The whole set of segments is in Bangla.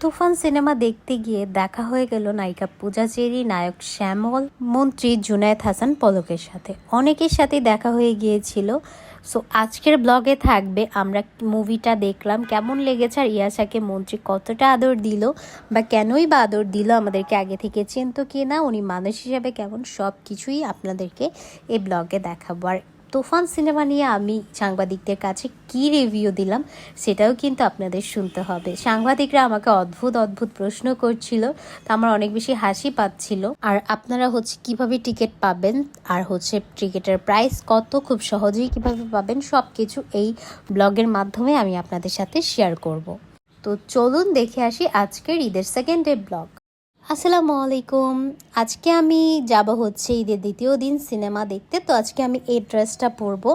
তুফান সিনেমা দেখতে গিয়ে দেখা হয়ে গেল নায়িকা পূজা চেরি নায়ক শ্যামল, মন্ত্রী জুনায়েদ হাসান পলকের সাথে। অনেকের সাথে দেখা হয়ে গিয়েছিল। সো আজকের ব্লগে থাকবে, আমরা মুভিটা দেখলাম, কেমন লেগেছে আর ইয়াশাকে মন্ত্রী কতটা আদর দিল বা কেনই বা আদর দিল আমাদেরকে আগে থেকে চিনতো কি না, উনি মানুষ হিসাবে কেমন সব কিছুই আপনাদেরকে এই ব্লগে দেখাবো। আর তুফান সিনেমা নিয়ে আমি সাংবাদিকদের কাছে কি রিভিউ দিলাম, সেটাও কিন্তু আপনাদের শুনতে হবে। সাংবাদিকরা আমাকে অদ্ভুত অদ্ভুত প্রশ্ন করছিল, তো আমার অনেক বেশি হাসি পাচ্ছিল। আর আপনারা হচ্ছে কীভাবে টিকিট পাবেন, আর হচ্ছে টিকিটের প্রাইস কত, খুব সহজেই কীভাবে পাবেন সব কিছু এই ব্লগের মাধ্যমে আমি আপনাদের সাথে শেয়ার করব। তো চলুন দেখে আসি আজকের ঈদের সেকেন্ড ডে ব্লগ আসসালামু আলাইকুম। আজকে আমি যাব হচ্ছে ঈদের দ্বিতীয় দিন সিনেমা দেখতে। তো আজকে আমি এই ড্রেসটা পরবো।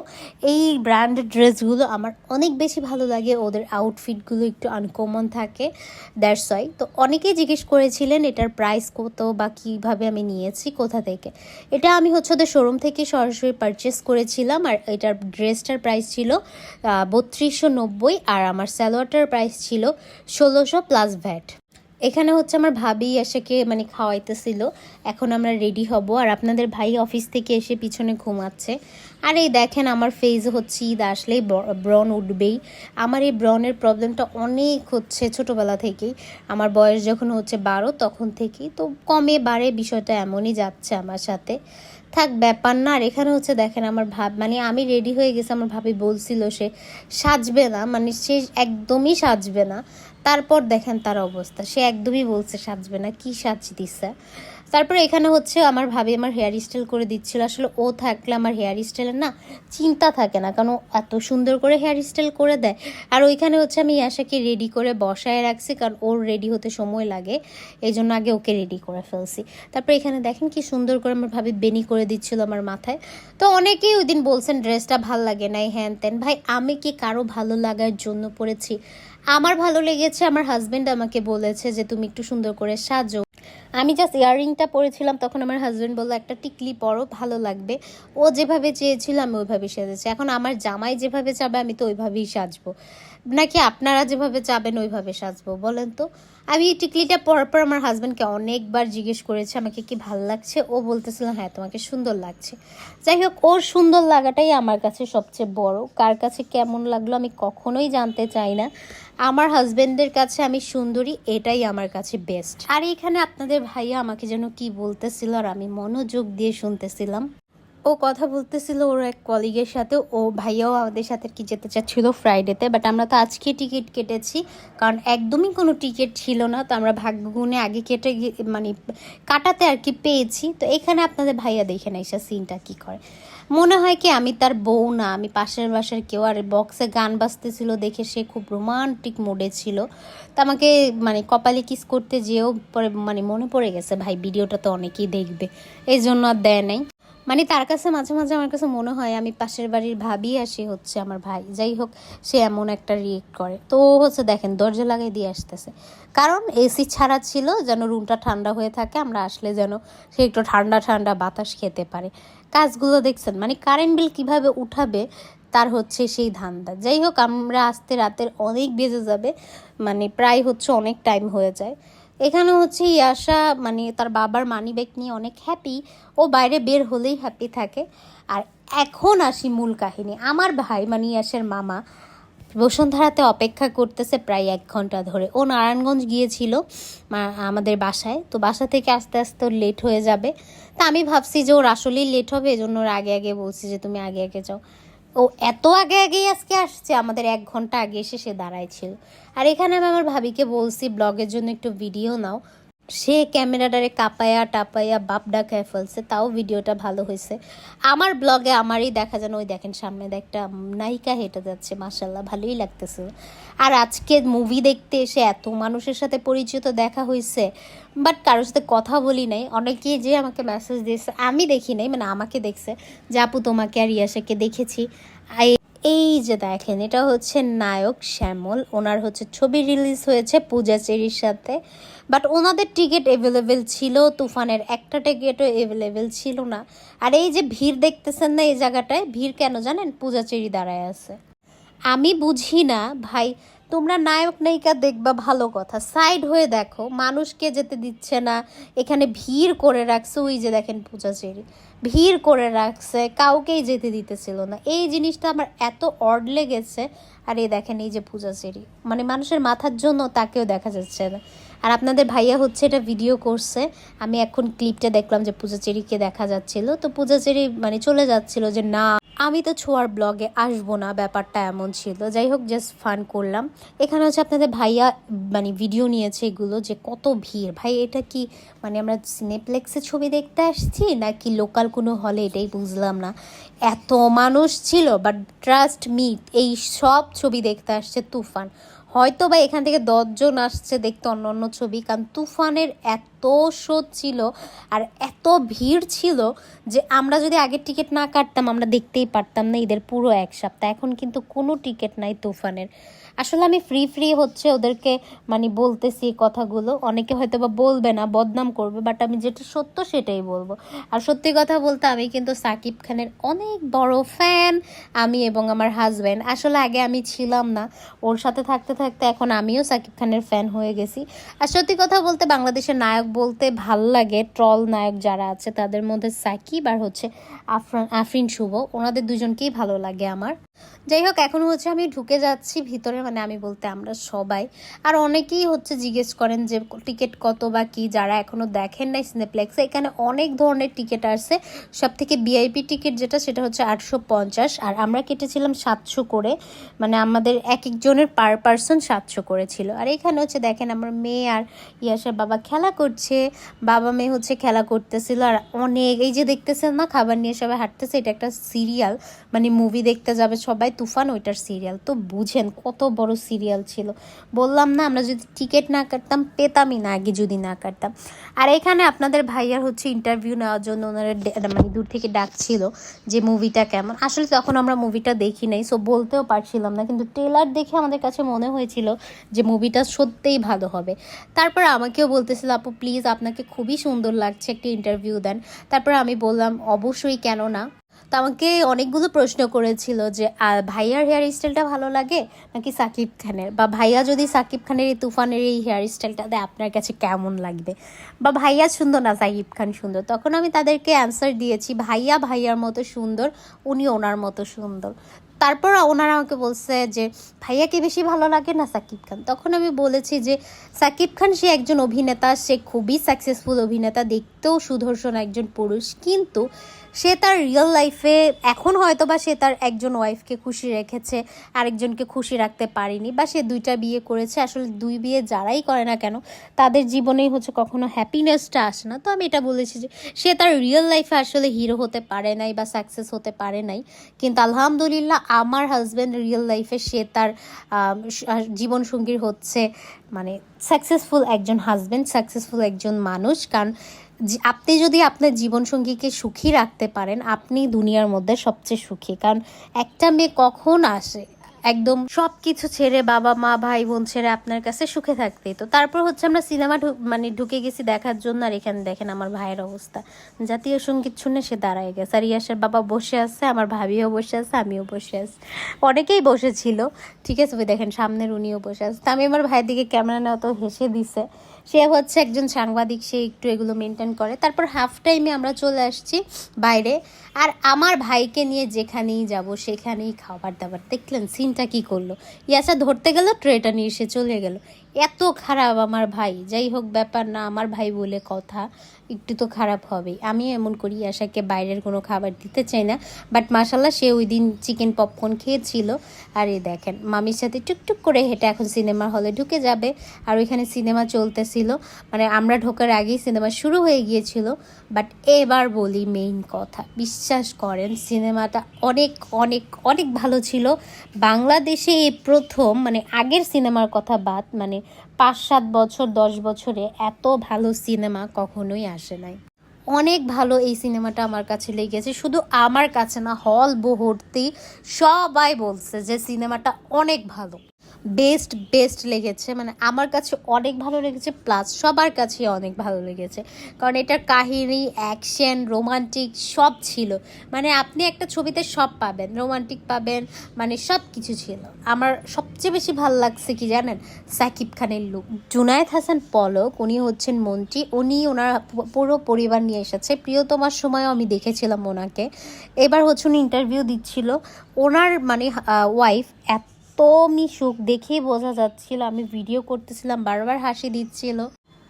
এই ব্র্যান্ড ড্রেসগুলো আমার অনেক বেশি ভালো লাগে। ওদের আউটফিটগুলো একটু আনকমন থাকে। দ্যাটস ওয়াই তো অনেকেই জিজ্ঞেস করেছিলেন, এটার প্রাইস কত বা কীভাবে আমি নিয়েছি? কোথা থেকে? এটা আমি হচ্ছে ওদের শোরুম থেকে সরাসরি পারচেস করেছিলাম। আর এটার ড্রেসটার প্রাইস ছিল বত্রিশশো নব্বই। আর আমার স্যালোয়ারটার প্রাইস ছিল ষোলোশো প্লাস ভ্যাট এখানে হচ্ছে আমার ভাবি এসেকে মানে খাওয়াইতেছিল। এখন আমরা রেডি হব। আর আপনাদের ভাই অফিস থেকে এসে পিছনে ঘুমাচ্ছে। আর এই দেখেন আমার ফেজ হচ্ছে ঈদ আসলেই ব্রন উঠবেই। আমার এই ব্রনের প্রবলেমটা অনেক হচ্ছে ছোটোবেলা থেকেই। আমার বয়স যখন হচ্ছে বারো তখন থেকেই। তো কমে বাড়ে বিষয়টা এমনই যাচ্ছে আমার সাথে। থাক, ব্যাপার না। আর এখানে হচ্ছে দেখেন আমার ভাব মানে আমি রেডি হয়ে গেছি, আমার ভাবি বলছিল সে সাজবে না মানে সে একদমই সাজবে না। তারপর দেখেন তার অবস্থা, সে একদমই বলছে সাজবে না, কি সাজ দিছে? তারপরে এখানে হচ্ছে আমার ভাবি আমার হেয়ার স্টাইল করে দিচ্ছিল। আসলে ও থাকলে আমার হেয়ার স্টাইলের না চিন্তা থাকে না, কারণ এত সুন্দর করে হেয়ার স্টাইল করে দেয়। আর ওইখানে হচ্ছে আমি ইয়াশাকে রেডি করে বসায় রাখছি, কারণ ওর রেডি হতে সময় লাগে। এই জন্য আগে ওকে রেডি করে ফেলছি। তারপরে এখানে দেখেন কি সুন্দর করে আমার ভাবি বেনি করে দিচ্ছিল আমার মাথায়। তো অনেকেই ওই দিন বলছেন ড্রেসটা ভালো লাগে নাই। হ্যান ত্যান, ভাই, আমি কি কারও ভালো লাগার জন্য পরেছি আমার ভালো লেগেছে, আমার হাজবেন্ড আমাকে বলেছে যে, তুমি একটু সুন্দর করে সাজো। আমি জাস্ট ইয়াররিংটা পরেছিলাম, তখন আমার হাজব্যান্ড বলল, একটা টিকলি পরো, ভালো লাগবে। ও যেভাবে চেয়েছিল, আমি ওইভাবে সেজেছি। এখন আমার জামাই যেভাবে চাবে, আমি তো ওইভাবেই সাজবো। নাকি আপনারা যেভাবে চাবেন, ওইভাবে সাজবো, বলেন তো? আমি এই টিকলিটা পরার পর আমার হাজব্যান্ডকে অনেকবার জিজ্ঞেস করেছে, আমাকে কি ভালো লাগছে? ও বলতেছিল হ্যাঁ তোমাকে সুন্দর লাগছে। যাই হোক, ওর সুন্দর লাগাটাই আমার কাছে সবচেয়ে বড়। কার কাছে কেমন লাগল আমি কখনোই জানতে চাই না। আমার হাজবেন্ডের কাছে আমি সুন্দরী, এটাই আমার কাছে বেস্ট আর এখানে আপনাদের ভাইয়া আমাকে যেন কি বলতেছিল আর আমি মনোযোগ দিয়ে শুনতেছিলাম। ও কথা বলতেছিল ওর এক কলিগের সাথে। ও ভাইয়াও আমাদের সাথে কি যেতে চাচ্ছিল ফ্রাইডেতে বাট আমরা তো আজকে টিকিট কেটেছি। কারণ একদমই কোনো টিকিট ছিল না। তো আমরা ভাগ্য গুণে আগে কেটে মানে কাটাতে আর কি পেয়েছি। তো এখানে আপনাদের ভাইয়া দেখে না এসে সিনটা কী করে। মনে হয় কি আমি তার বউ না। আমি পাশের বাসার কেউ। আর বক্সে গান বাজতেছিল দেখে সে খুব রোমান্টিক মোডে ছিল। তো আমাকে মানে কপালে কিস করতে যেও পরে মানে মনে পড়ে গেছে, ভাই ভিডিওটা তো অনেকেই দেখবে। এই জন্য আর দেয় নাই। মানে তার কাছে মাঝে মাঝে আমার কাছে মনে হয় আমি পাশের বাড়ির ভাবি আসি হচ্ছে আমার ভাই। যাই হোক, সে এমন একটা রিয়েক্ট করে। তো হচ্ছে দেখেন, দরজা লাগাই দিয়ে আসতেছে। কারণ এসি ছাড়া ছিল, যেন রুমটা ঠান্ডা হয়ে থাকে, আমরা আসলে যেন সে একটু ঠান্ডা ঠান্ডা বাতাস খেতে পারে। কাজগুলো দেখছেন মানে কারেন্ট বিল কীভাবে উঠাবে, তার হচ্ছে সেই ধান্দা। যাই হোক, আমরা আসতে রাতের অনেক বেজে যাবে মানে প্রায় হচ্ছে অনেক টাইম হয়ে যায়। এখানে হচ্ছে ইয়াশা মানে তার বাবার মানি ব্যাগ নিয়ে অনেক হ্যাপি ও বাইরে বের হলেই হ্যাপি থাকে। আর এখন আসি মূল কাহিনী। আমার ভাই মানে ইয়াসের মামা, বসুন্ধরাতে অপেক্ষা করতেছে প্রায় এক ঘণ্টা ধরে। ও নারায়ণগঞ্জ গিয়েছিল আমাদের বাসায়। তো বাসা থেকে আস্তে আস্তে ওর লেট হয়ে যাবে। তা আমি ভাবছি যে ওর আসলেই লেট হবে এই জন্য ওর আগে আগে বলছি যে তুমি আগে আগে যাও। ও, এত আগে আগেই আজকে আসছে। আমাদের এক ঘণ্টা আগে এসে সে দাঁড়ায় ছিল। আর এখানে আমি আমার ভাবিকে বলছি, ব্লগের জন্য একটু ভিডিও নাও। সে ক্যামেরাটারে কাপায়া টাপায়া বাপ ডাকায় ফেলছে, তাও ভিডিওটা ভালো হয়েছে। আমার ব্লগে আমারই দেখা যেন ওই দেখেন সামনে একটা নায়িকা হেঁটে যাচ্ছে মাসাল্লাহ ভালোই লাগতেছে। আর আজকে মুভি দেখতে এসে এত মানুষের সাথে পরিচিত দেখা হয়েছে বাট কারোর সাথে কথা বলি নাই। অনেকেই যে আমাকে মেসেজ দিয়েছে, আমি দেখি নাই মানে আমাকে দেখছে যে, আপু, তোমাকে আর ইয়াসাকে দেখেছি। এই যে দেখেন, এটা হচ্ছে নায়ক শ্যামল। ওনার হচ্ছে ছবি রিলিজ হয়েছে পূজা চেরির সাথে। বাট ওনাদের টিকিট অ্যাভেলেবেল ছিল, তুফানের একটা টিকিটও অ্যাভেলেবেল ছিল না। আর এই যে ভিড় দেখতেছেন না এই জায়গাটায়, ভিড় কেন জানেন? পূজা চেরি দাঁড়ায় আছে। আমি বুঝি না, ভাই, তোমরা নায়ক নায়িকা দেখবা ভালো কথা। সাইড হয়ে দেখো, মানুষকে যেতে দিচ্ছে না। এখানে ভিড় করে রাখছে ওই যে দেখেন পূজা চেরি। ভিড় করে রাখছে, কাউকেই যেতে দিতেছিল না। এই জিনিসটা আমার এত অড লেগেছে। আর এই দেখেন এই যে পূজা সিঁড়ি। মানে মানুষের মাথার জন্য তাকেও দেখা যাচ্ছে না। আর আপনাদের ভাইয়া হচ্ছে এটা ভিডিও করছে। আমি এখন ক্লিপটা দেখলাম যে পূজা চেরিকে দেখা যাচ্ছিল। তো পূজা চেরি মানে চলে যাচ্ছিল যে, না, আমি তো ছোঁয়ার ব্লগে আসব না, ব্যাপারটা এমন ছিল। যাই হোক জাস্ট ফান করলাম। এখানে হচ্ছে আপনাদের ভাইয়া মানে ভিডিও নিয়েছে এগুলো যে কত ভিড়। ভাই, এটা কি মানে আমরা সিনেপ্লেক্সে ছবি দেখতে আসছি, নাকি লোকাল কোনো হলে এটাই বুঝলাম না। এত মানুষ ছিল বাট ট্রাস্ট মি এই সব ছবি দেখতে আসছে তুফান। হয়তো বা এখান থেকে দশজন আসছে দেখতে অন্য অন্য ছবি, কারণ তুফানের এত স্রোত ছিল আর এত ভিড় ছিল যে আমরা যদি আগের টিকিট না কাটতাম, আমরা দেখতেই পারতাম না ঈদের পুরো এক সপ্তাহ। এখন কিন্তু কোনো টিকিট নাই তুফানের। আসলে আমি ফ্রি ফ্রি হচ্ছে ওদেরকে মানে বলতেছি কথাগুলো। অনেকে হয়তো বা বলবে না, বদনাম করবে বাট আমি যেটা সত্য সেটাই বলব। আর সত্যি কথা বলতে আমি কিন্তু সাকিব খানের অনেক বড় ফ্যান আমি এবং আমার হাজব্যান্ড আসলে আগে আমি ছিলাম না, ওর সাথে থাকতে থাকতে এখন আমিও সাকিব খানের ফ্যান হয়ে গেছি। আর সত্যি কথা বলতে বাংলাদেশের নায়ক বলতে ভালো লাগে ট্রল নায়ক যারা আছে, তাদের মধ্যে সাকিব আর হচ্ছে আফরান, আফরিন শুভ। ওনাদের দুজনকেই ভালো লাগে আমার। যাই হোক, এখন হচ্ছে আমি ঢুকে যাচ্ছি ভিতরে মানে আমি বলতে আমরা সবাই। আর অনেকেই হচ্ছে জিজ্ঞেস করেন যে, টিকিট কত বা কি? যারা এখনও দেখেন নাই সিনেপ্লেক্সে এখানে অনেক ধরনের টিকিট আসছে সব থেকে বিআইপি টিকিট যেটা, সেটা হচ্ছে আটশো পঞ্চাশ। আর আমরা কেটেছিলাম সাতশো করে মানে আমাদের এক একজনের পার পার্সন সাতশো করে ছিল। আর এখানে হচ্ছে দেখেন, আমার মেয়ে আর ইয়াসার বাবা খেলা করছে, বাবা মেয়ে হচ্ছে খেলা করতেছিল। আর অনেক, এই যে দেখতেছেন না, খাবার নিয়ে সবাই হাঁটতেছে, এটা একটা সিরিয়াল মানে মুভি দেখতে যাবে সবাই তুফান ওইটার সিরিয়াল তো বুঝেন কত বড় সিরিয়াল ছিল। বললাম না, আমরা যদি টিকিট না কাটতাম, পেতামই না আগে যদি না কাটতাম। আর এখানে আপনাদের ভাইয়ার হচ্ছে ইন্টারভিউ নেওয়ার জন্য ওনারা মানে দূর থেকে ডাকছিল যে মুভিটা কেমন। আসলে তখন আমরা মুভিটা দেখি নাই সো বলতেও পারছিলাম না। কিন্তু ট্রেলার দেখে আমাদের কাছে মনে হয়েছিল যে মুভিটা সত্যিই ভালো হবে। তারপর আমাকেও বলতেছিল, আপু প্লিজ আপনাকে খুবই সুন্দর লাগছে একটা ইন্টারভিউ দেন। তারপর আমি বললাম, অবশ্যই কেন না তো আমাকে অনেকগুলো প্রশ্ন করেছিল যে ভাইয়ার হেয়ার স্টাইলটা ভালো লাগে নাকি সাকিব খানের? বা ভাইয়া যদি সাকিব খানের এই তুফানের এই হেয়ার স্টাইলটা দেয়, আপনার কাছে কেমন লাগবে? বা ভাইয়া সুন্দর না সাকিব খান সুন্দর? তখন আমি তাদেরকে অ্যান্সার দিয়েছি, ভাইয়া ভাইয়ার মতো সুন্দর, উনি ওনার মতো সুন্দর। তারপর ওনারা আমাকে বলছে যে ভাইয়াকে বেশি ভালো লাগে না সাকিব খান? তখন আমি বলেছি যে, সাকিব খান সে একজন অভিনেতা, সে খুবই সাকসেসফুল অভিনেতা, দেখতেও সুদর্শন একজন পুরুষ, কিন্তু সে তার রিয়েল লাইফে এখন হয়তো বা সে তার একজন ওয়াইফকে খুশি রেখেছে, আরেকজনকে খুশি রাখতে পারেনি বা সে দুইটা বিয়ে করেছে। আসলে দুই বিয়ে যারাই করে না কেন, তাদের জীবনেই হচ্ছে কখনো হ্যাপিনেসটা আসে না। তো আমি এটা বলেছি যে, সে তার রিয়েল লাইফে আসলে হিরো হতে পারে নাই বা সাকসেস হতে পারে নাই। কিন্তু আলহামদুলিল্লাহ আমার হাজব্যান্ড রিয়েল লাইফে সে তার জীবনসঙ্গীর হচ্ছে মানে সাকসেসফুল একজন হাজব্যান্ড সাকসেসফুল একজন মানুষ। কারণ আপনি যদি আপনার জীবনসঙ্গীকে সুখী রাখতে পারেন, আপনি দুনিয়ার মধ্যে সবচেয়ে সুখী। কারণ একটা মেয়ে কখন আসে, একদম সব কিছু ছেড়ে বাবা, মা, ভাই, বোন ছেড়ে আপনার কাছে সুখে থাকতেই তো তারপর হচ্ছে আমরা সিনেমা মানে ঢুকে গেছি দেখার জন্য, আর এখানে দেখেন আমার ভাইয়ের অবস্থা। জাতীয় সংগীত শুনে সে দাঁড়ায় গেছে। আর ইয়াসের বাবা বসে আছে, আমার ভাবিও বসে আছে, আমিও বসে আছি। অনেকেই বসেছিল, ঠিক আছে দেখেন সামনের উনিও বসে আছে। আমি আমার ভাইয়ের দিকে ক্যামেরা নেওয়া তো হেসে দিছে। সে হচ্ছে একজন সাংবাদিক, সে একটু এগুলো মেনটেন করে। তারপর হাফ টাইমে আমরা চলে আসছি বাইরে। আর আমার ভাইকে নিয়ে যেখানেই যাব, সেখানেই খাবার দাবার দেখলেন সিনটা কি করল? ইয়াসা ধরতে গেল ট্রেটা নিয়ে সে চলে গেল। এত খারাপ আমার ভাই। যাই হোক, ব্যাপার না, আমার ভাই বলে কথা, একটু তো খারাপ হবেই। আমি এমন করি, আশাকে বাইরের কোনো খাবার দিতে চাই না বাট মাসাল্লাহ সে ওই দিন চিকেন পপকর্ন খেয়েছিল। আর এই দেখেন, মামির সাথে টুকটুক করে হেঁটে এখন সিনেমা হলে ঢুকে যাবে। আর ওইখানে সিনেমা চলতেছিল। মানে আমরা ঢোকার আগেই সিনেমা শুরু হয়ে গিয়েছিল। বাট এবার বলি মেইন কথা, বিশ্বাস করেন সিনেমাটা অনেক অনেক অনেক ভালো ছিল। বাংলাদেশে এই প্রথম মানে আগের সিনেমার কথা বাদ মানে পাঁচ সাত বছর, দশ বছরে এত ভালো সিনেমা কখনোই আসে নাই। অনেক ভালো এই সিনেমাটা আমার কাছে লেগেছে। শুধু আমার কাছে না, হল ভর্তি সবাই বলছে যে সিনেমাটা অনেক ভালো। বেস্ট বেস্ট লেগেছে। মানে আমার কাছে অনেক ভালো লেগেছে প্লাস সবার কাছে অনেক ভালো লেগেছে। কারণ এটার কাহিনী অ্যাকশন রোমান্টিক সব ছিল। মানে আপনি একটা ছবিতে সব পাবেন রোমান্টিক পাবেন মানে সব কিছু ছিল। আমার সবচেয়ে বেশি ভালো লাগছে কি জানেন? সাকিব খানের লুক জুনায়েদ হাসান পলক, উনি হচ্ছেন মন্ত্রী। উনি ওনার পুরো পরিবার নিয়ে এসেছে। প্রিয়তমার সময়ও আমি দেখেছিলাম ওনাকে। এবার হচ্ছে উনি ইন্টারভিউ দিচ্ছিল। ওনার মানে ওয়াইফ এত মিশুক দেখেই বোঝা যাচ্ছিল। আমি ভিডিও করতেছিলাম, বারবার হাসি দিচ্ছিল।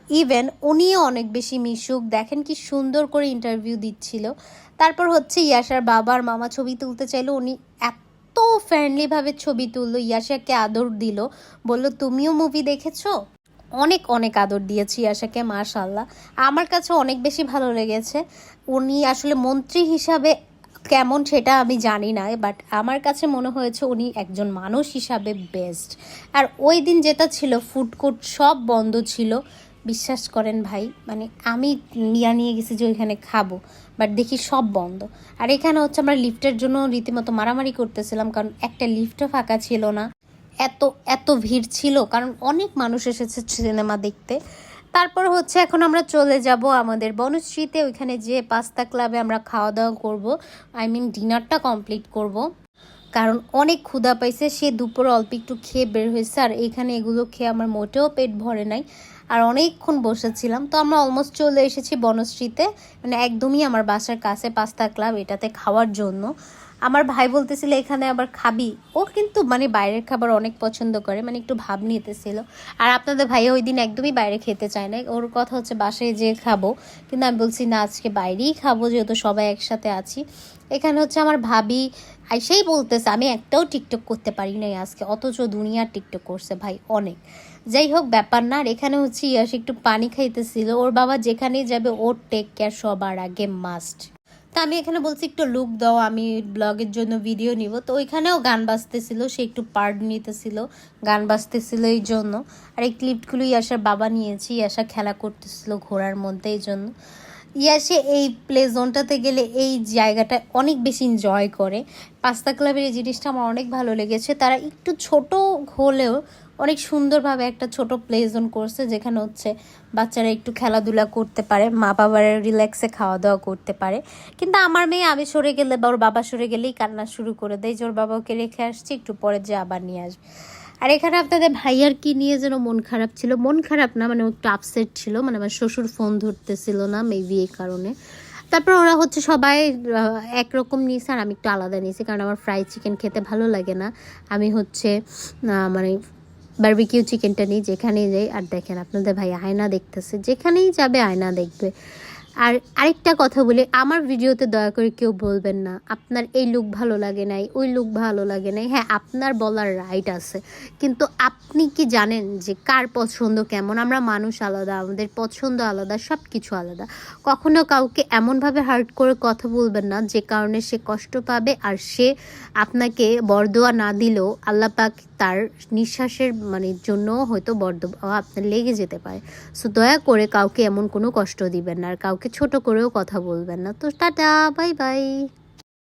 ইভেন উনিও অনেক বেশি মিশুক। দেখেন কি সুন্দর করে ইন্টারভিউ দিচ্ছিল। তারপর হচ্ছে ইয়াসার বাবার মামা ছবি তুলতে চাইলো। উনি এত ফ্রেন্ডলিভাবে ছবি তুললো। ইয়াসাকে আদর দিল। বলল, তুমিও মুভি দেখেছ? অনেক অনেক আদর দিয়েছি ইয়াসাকে মাশাল্লাহ আমার কাছে অনেক বেশি ভালো লেগেছে। উনি আসলে মন্ত্রী হিসাবে কেমন সেটা আমি জানি না বাট আমার কাছে মনে হয়েছে উনি একজন মানুষ হিসাবে বেস্ট আর ওই দিন যেটা ছিল ফুড কোর্ট সব বন্ধ ছিল। বিশ্বাস করেন ভাই মানে আমি নিয়ে নিয়ে গেছি যে ওইখানে খাব বাট দেখি সব বন্ধ। আর এখানে হচ্ছে আমরা লিফটের জন্য রীতিমতো মারামারি করতেছিলাম, কারণ একটা লিফটও ফাঁকা ছিল না। এত এত ভিড় ছিল, কারণ অনেক মানুষ এসেছে সিনেমা দেখতে। তারপর হচ্ছে এখন আমরা চলে যাব আমাদের বনশ্রীতে ওইখানে যে পাস্তা ক্লাবে আমরা খাওয়া দাওয়া করব আই মিন ডিনারটা কমপ্লিট করব। কারণ অনেক ক্ষুধা পাইছে, সে দুপুরে অল্প একটু খেয়ে বের হয়েছে, আর এখানে এগুলো খেয়ে আমার মোটেও পেট ভরে নাই। আর অনেকক্ষণ বসেছিলাম, তো আমরা অলমোস্ট চলে এসেছি বনশ্রীতে মানে একদমই আমার বাসার কাছে পাস্তা ক্লাব এটাতে খাওয়ার জন্য। আমার ভাই বলতেছিল, এখানে আবার খাবি? ও কিন্তু মানে বাইরের খাবার অনেক পছন্দ করে মানে একটু ভাব নিতেছিল। আর আপনাদের ভাই ওই দিন একদমই বাইরে খেতে চায় না ওর কথা হচ্ছে, বাসায় যেয়ে খাব। কিন্তু আমি বলছি, না, আজকে বাইরেই খাব, যেহেতু সবাই একসাথে আছি। এখানে হচ্ছে আমার ভাবি আইসেই বলতেছে, আমি একটাও টিকটক করতে পারি নাই আজকে, অথচ দুনিয়ার টিকটক করছে ভাই, অনেক। যাই হোক, ব্যাপার না, আর এখানে হচ্ছে ইয়াস একটু পানি খাইতেছিল। ওর বাবা যেখানেই যাবে, ওর টেক কেয়ার সবার আগে মাস্ট তা আমি এখানে বলছি একটু লুক দাও, আমি ব্লগের জন্য ভিডিও নিব। তো ওইখানেও গান বাজতেছিল, সে একটু পার্ট নিতেছিল, গান বাজতেছিল এই জন্য। আর এই ক্লিপগুলো ইয়াসার বাবা নিয়েছি ইয়াসা খেলা করতেছিল ঘোড়ার মধ্যে এই জন্য। ইয়াসে এই প্লে জোনটাতে গেলে এই জায়গাটা অনেক বেশি এনজয় করে। পাস্তা ক্লাবের এই জিনিসটা আমার অনেক ভালো লেগেছে। তারা একটু ছোট হলেও অনেক সুন্দরভাবে একটা ছোট প্লে জোন করছে, যেখানে হচ্ছে বাচ্চারা একটু খেলাধুলা করতে পারে, মা বাবার রিল্যাক্সে খাওয়া দাওয়া করতে পারে। কিন্তু আমার মেয়ে আমি সরে গেলে বা ওর বাবা সরে গেলেই কান্না শুরু করে দেয়, যে ওর বাবাকে রেখে আসছি, একটু পরে যে আবার নিয়ে আসবে। আর এখানে আপনাদের ভাইয়ার কি নিয়ে যেন মন খারাপ ছিল? মন খারাপ না মানে একটু আপসেট ছিল মানে আমার শ্বশুর ফোন ধরতেছিল না মেবি এই কারণে। তারপর ওরা হচ্ছে সবাই একরকম নিয়েছে আর আমি একটু আলাদা নিয়েছি কারণ আমার ফ্রাই চিকেন খেতে ভালো লাগে না। আমি হচ্ছে মানে বারবিকিউ চিকেনটা নিই যেখানেই যাই, আর দেখেন আপনাদের ভাই আয়না দেখতেছে, যেখানেই যাবে আয়না দেখবে। আর আরেকটা কথা বলি, আমার ভিডিওতে দয়া করে কেউ বলবেন না, আপনার এই লুক ভালো লাগে নাই, ওই লুক ভালো লাগে নাই। হ্যাঁ আপনার বলার রাইট আছে, কিন্তু আপনি কি জানেন যে কার পছন্দ কেমন? আমরা মানুষ আলাদা, আমাদের পছন্দ আলাদা সব কিছু আলাদা। কখনো কাউকে এমনভাবে হার্ট করে কথা বলবেন না, যে কারণে সে কষ্ট পাবে, আর সে আপনাকে বরদোয়া না দিলেও আল্লাহ পাক তার নিঃশ্বাসের মানে জন্য হয়তো বড্ড আপনার লেগে যেতে পারে। সো দয়া করে কাউকে এমন কোনো কষ্ট দিবেন না আর কাউকে ছোট করেও কথা বলবেন না। তো, টাটা বাই বাই